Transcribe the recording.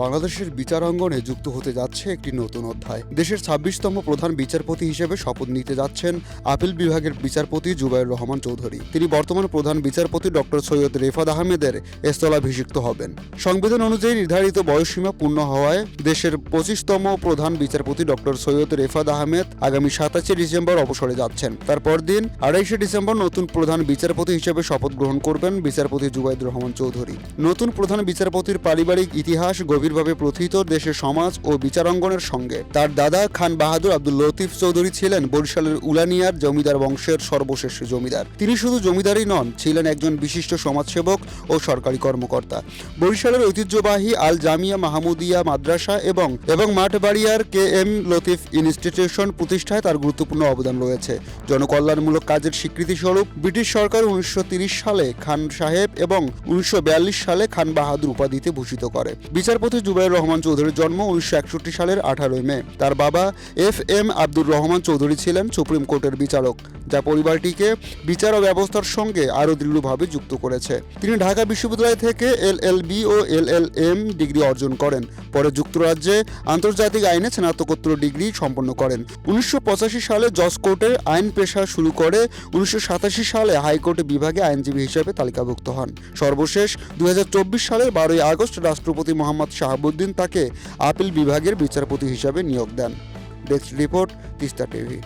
বাংলাদেশের বিচারাঙ্গনে যুক্ত হতে যাচ্ছে একটি নতুন অধ্যায়। দেশের ছাব্বিশতম প্রধান বিচারপতি হিসেবে শপথ নিতে যাচ্ছেন আপিল বিভাগের বিচারপতি জুবাইর রহমান চৌধুরী। তিনি বর্তমান প্রধান বিচারপতি ডক্টর সৈয়দ রেফাত আহমেদের স্থলাভিষিক্ত হবেন। সংবিধান অনুযায়ী নির্ধারিত বয়সসীমা পূর্ণ হওয়ায় দেশের পঁচিশতম প্রধান বিচারপতি ডক্টর সৈয়দ রেফাত আহমেদ আগামী সাতাশে ডিসেম্বর অবসরে যাচ্ছেন। তারপর দিন আড়াইশে ডিসেম্বর নতুন প্রধান বিচারপতি হিসেবে শপথ গ্রহণ করবেন বিচারপতি জুবাইদুর রহমান চৌধুরী। নতুন প্রধান বিচারপতির পারিবারিক ইতিহাস গভীরভাবে প্রথিত দেশের সমাজ ও বিচারাঙ্গনের সঙ্গে। তার দাদা খান বাহাদুর আব্দুল লতিফ চৌধুরী ছিলেন বরিশালের উলানিয়ার জমিদার বংশের সর্বশেষ জমিদার। তিনি শুধু জমিদারই নন, ছিলেন একজন বিশিষ্ট সমাজসেবক ও সরকারি কর্মকর্তা। বরিশালের ঐতিহ্যবাহী আল জামিয়া মাহমুদিয়া মাদ্রাসা এবং এবং মাঠবাড়িয়ার কে এম লতিফ ইনস্টিটিউশন প্রতিষ্ঠায় তার গুরুত্বপূর্ণ অবদান রয়েছে। জনকল্যাণমূলক কাজের স্বীকৃতি স্বরূপ ব্রিটিশ সরকার উনিশশো সালে খান সাহেব এবং উনিশশো বিয়াল্লিশ সালে খান বাহাদুর উপাধিতে ভূষিত করে। বিচারপতি জুবাইর রহমান চৌধুরীর জন্ম উনিশশো একষট্টি সালের আঠারোই মে। তার বাবা এফ এম আব্দুর রহমান চৌধুরী ছিলেন সুপ্রিম কোর্টের বিচারক, যা পরিবারটিকে বিচার ব্যবস্থার সঙ্গে আরও দৃঢ়ভাবে যুক্ত করেছে। তিনি ঢাকা বিশ্ববিদ্যালয় থেকে এল এল বি ও এল এল এম ডিগ্রি অর্জন করেন। পরে যুক্তরাজ্যে আন্তর্জাতিক আইনে স্নাতকোত্তর ডিগ্রি সম্পন্ন করেন। উনিশশো পঁচাশি সালে জজ কোর্টে আইন পেশা শুরু করে উনিশশো সাতাশি সালে হাইকোর্টে বিভাগে আইনজীবী হিসেবে তালিকাভুক্ত হন। সর্বশেষ দু হাজার চব্বিশ সালের বারোই আগস্ট রাষ্ট্রপতি মোহাম্মদ শাহাবুদ্দিন তাকে আপিল বিভাগের বিচারপতি হিসাবে নিয়োগ দেন। Desk report Teesta TV.